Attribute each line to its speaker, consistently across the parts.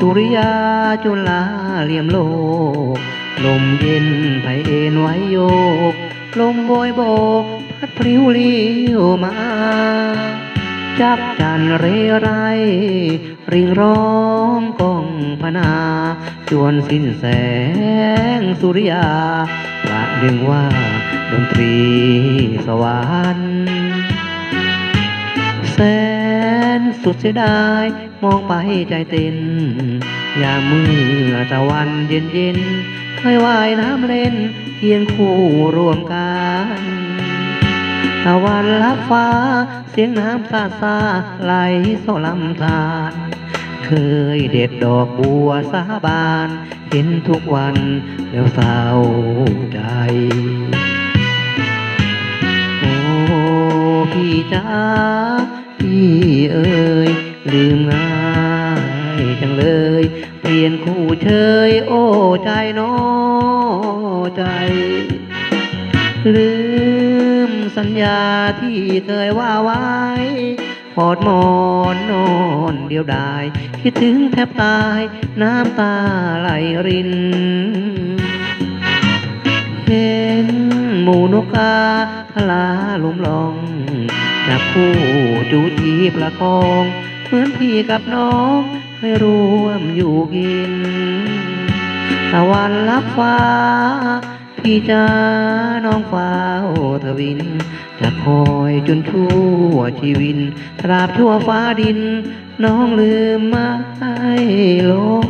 Speaker 1: ตุริยาจุลาเหลี่ยมโลก ลมเย็นไผเอ็นไว้โยก ลมโบยโบกพัดพริ้วเลี้ยวมา จับจันเรไรริงร้องกองพนา จวนสิ้นแสงสุริยาประดึงว่าดนตรีสวรรค์แส สุดเสียดาย มองไปใจเต้นยามเมื่อตะวันเย็นเย็นเคยว่ายน้ำเล่นเคียงคู่รวมกันตะวันลับฟ้า เสียงน้ำซาซาไหลโซลำธารเคยเด็ดดอกบัวสาบาน เห็นทุกวันแล้วเศร้าใจโอ้พี่จ้า พี่เอ๋ยลืมง่ายจังเลย เปลี่ยนคู่เชยโอ้ใจน้อใจ ลืมสัญญาที่เคยว่าไว้ปอดมอนนอนเดียวดาย คิดถึงแทบตาย น้ำตาไหลริน เห็นหมูนกกาทลาลมลอง จับคู่จูจีประคอง เหมือนพี่กับน้องเคยร่วมอยู่กินตะวันลับฟ้า พี่จ้าน้องฟ้าวทวิน จะคอยจนชั่วชีวินตราบชั่วฟ้าดิน น้องลืมไม่ลง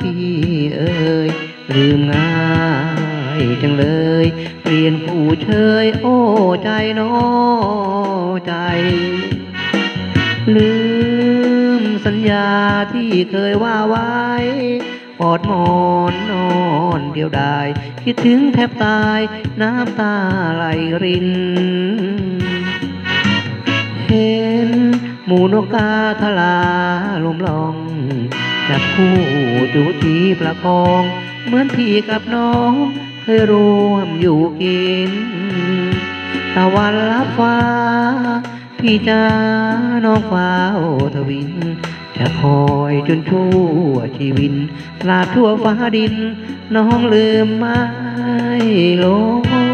Speaker 1: พี่เอ๋ยลืมง่ายจังเลย เปลี่ยนผู้เชยโอ้ใจน้อใจ ลืมสัญญาที่เคยว่าไว้กอดมอนนอนเดียวดาย คิดถึงแทบตาย น้ำตาไหลริน เห็นหมูนกกาทลาลมลอง จับคู่จูจีประคอง เหมือนพี่กับน้อง เคยร่วมอยู่กิน ตะวันลับฟ้า พี่จ้าน้องฟ้าวทวิน จะคอยจนชั่วชีวินตราบทั่วฟ้าดิน น้องลืมไม่ลง